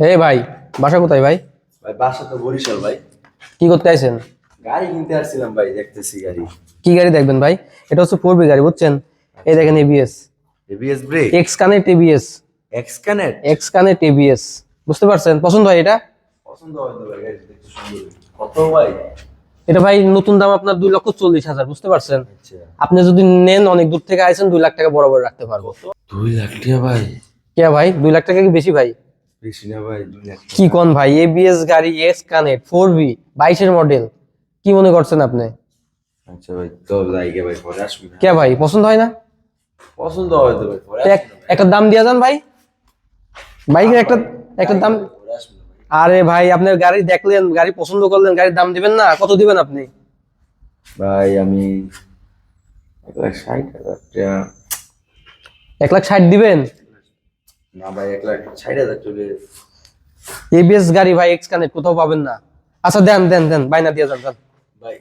এই ভাই বাসা কোথায় ভাই? ভাই বাসা তো বরিশাল ভাই। কি করতে আইছেন? গাড়ি কিনতে আসছিলাম ভাই দেখতেছি গাড়ি। কি গাড়ি দেখবেন ভাই? এটা হচ্ছে ফোর বি গাড়ি বুঝছেন? এই দেখেন ABS ABS brake X connect ABS X connect X connect ABS বুঝতে পারছেন? পছন্দ হয় এটা? পছন্দ হয় তো ভাই গাড়ি দেখতে সুন্দর। কত ভাই? এটা ভাই নতুন দাম আপনার দুই লক্ষ চল্লিশ হাজার বুঝতে পারছেন? আচ্ছা। আপনি যদি নেন অনেক দূর থেকে আইছেন দুই লাখ টাকা বরাবর রাখতে পারব। দুই লাখ টাকা ভাই। কে ভাই? দুই লাখ টাকা কি বেশি ভাই? কি কোন ভাই? এবিএস গাড়ি এক্স কানেক্ট ফোর বি বাইশের মডেল কি মনে করছেন আপনি? আচ্ছা ভাই তো যাইগে ভাই পরে আসবি কে ভাই? পছন্দ হয় না? পছন্দ হয় তো ভাই পরে একটা দাম দিয়ে যান ভাই। বাইকের একটা একটা দাম আরে ভাই আপনার গাড়ি দেখলেন গাড়ি পছন্দ করলেন গাড়ির দাম দিবেন না কত দিবেন আপনি? ভাই আমি এক লাখ ষাট হাজার এক লাখ ষাট দিবেন? না ভাই এক লাখ ষাট হাজার চলে এবিএস গাড়ি ভাই এক্স কানেক্ট কোথাও পাবেন না। আচ্ছা দেন দেন দেন বাইনা দিয়ে যান যান। ভাই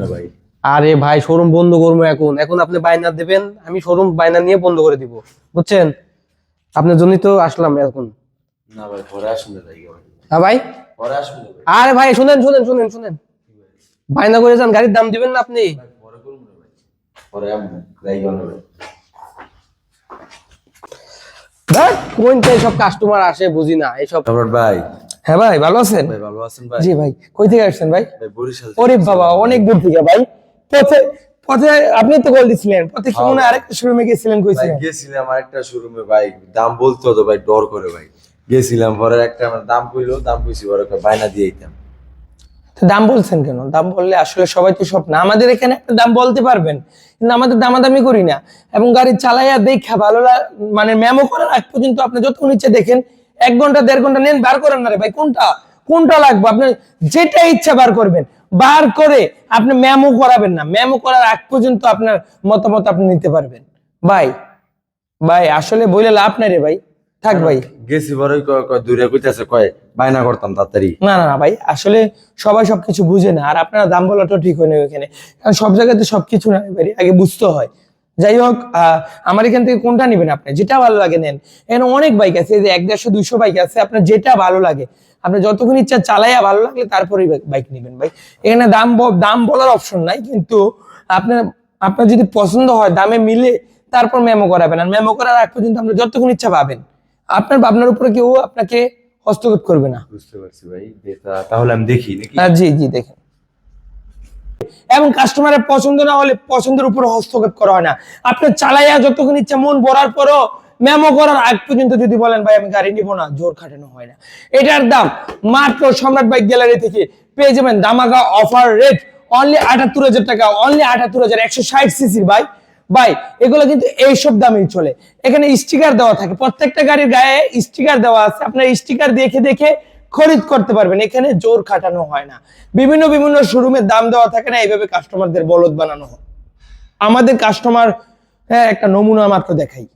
না ভাই। আরে ভাই শোরুম বন্ধ করব এখন। এখন আপনি বাইনা দেবেন আমি শোরুম বাইনা নিয়ে বন্ধ করে দিব। বুঝছেন? আপনার জন্যই তো আসলাম এখন। না ভাই পরে আসুন না ভাই হ্যাঁ ভাই? পরে আসুন আরে ভাই শুনেন শুনেন শুনেন শুনেন। বাইনা করে যান গাড়ির দাম দিবেন না আপনি? পরে করব না ভাই। পরে আমু যাইগে না ভাই। দেখ কোনটাই সব কাস্টমার আসে বুঝি না এইসব। ভাই। হ্যাঁ ভাই ভালো আছেন? ভাই ভালো আছেন ভাই? জি ভাই কই থেকে আসছেন ভাই? ভাই বরিশাল ওরে বাবা অনেক দূর থেকে ভাই। পথে পথে আপনি তো কল দিছিলেন পথে কি মনে হয় আরেকটা শোরুমে গেছিলেন কইছিলেন। গেছিলাম আরেকটা শোরুমে ভাই। দাম বলতো তো ভাই ডর করে ভাই। গেছিলাম পরে একটা আমার দাম কইলো দাম কইছি পরে একটা বায়না দিয়ে দিতাম দাম বলছেন কেন? দাম বললে আসলে সবাই তো সব না আমাদের এখানে একটা দাম বলতে পারবেন কিন্তু আমাদের দামাদামি করি না। এবং গাড়ি চালাইয়া দেখা ভালো মানে মেমো করার আগ পর্যন্ত আপনি যতক্ষণ ইচ্ছে দেখেন এক ঘণ্টা দেড় ঘণ্টা নেন বার করেন না রে ভাই। কোনটা? কোনটা লাগবে? আপনি যেটা ইচ্ছা বার করবেন। বার করে আপনি মেমো করাবেন না। মেমো করার আগ পর্যন্ত আপনার মতামত আপনি নিতে পারবেন। ভাই ভাই আসলে বইলে লাভ নাই রে ভাই। থাক ভাই। গেছি কয় দূরে কইতাছে, কয়, বায়না করতাম তাড়াতাড়ি। না না না, ভাই, আসলে সবাই সবকিছু বুঝে না, আর আপনারা দাম বলাটাও ঠিক হয় না ওইখানে। কারণ সব জায়গাতে সবকিছু না এবারে আগে বুঝতে হয়। যাই হোক আমার এখান থেকে কোনটা নেবেন আপনি? যেটা ভালো লাগে নেন। এখানে অনেক বাইক আছে যে এক দেড়শো, দুইশো বাইক আছে, আপনার যেটা ভালো লাগে। আপনি যতক্ষণ ইচ্ছা চালাইয়া ভালো লাগলে তারপরেই বাইক নেবেন, ভাই। এখানে দাম দাম বলার অপশন নাই, কিন্তু আপনার আপনার যদি পছন্দ হয়, দামে মিলে তারপর মেমো করাবেন। আর মেমো করার আগ পর্যন্ত আপনার যতক্ষণ ইচ্ছা পাবেন। আপনার আপনার উপরে কেউ আপনাকে হস্তক্ষেপ করবে না। বুঝতে পারছি ভাই তাহলে আমি দেখি নাকি হ্যাঁ জি জি দেখেন। এবং কাস্টমারের পছন্দ না হলে পছন্দের উপর হস্তক্ষেপ করা হয় না। আপনি চালাইয়া যতক্ষণ ইচ্ছা মন ভরার পরও মেমো করার আগ পর্যন্ত যদি বলেন ভাই আমি গাড়ি নিব না জোর খাটানো হয় না। এটার দাম মাত্র সম্রাট বাইক গ্যালারি থেকে পেয়ে যাবেন দামাগা অফার রেট অনলি আটাত্তর হাজার টাকা অনলি আটাত্তর হাজার একশো ষাট সিসির ভাই। ভাই, এগুলো কিন্তু এইসব দামেই চলে। এখানে স্টিকার দেওয়া থাকে। প্রত্যেকটা গাড়ির গায়ে স্টিকার দেওয়া আছে। আপনার স্টিকার দেখে দেখে খরিদ করতে পারবেন। এখানে জোর খাটানো হয় না। বিভিন্ন বিভিন্ন শোরুমের দাম দেওয়া থাকে না। এইভাবে কাস্টমারদের বলদ বানানো হয়। আমাদের কাস্টমার হ্যাঁ একটা নমুনা মাত্র দেখাই।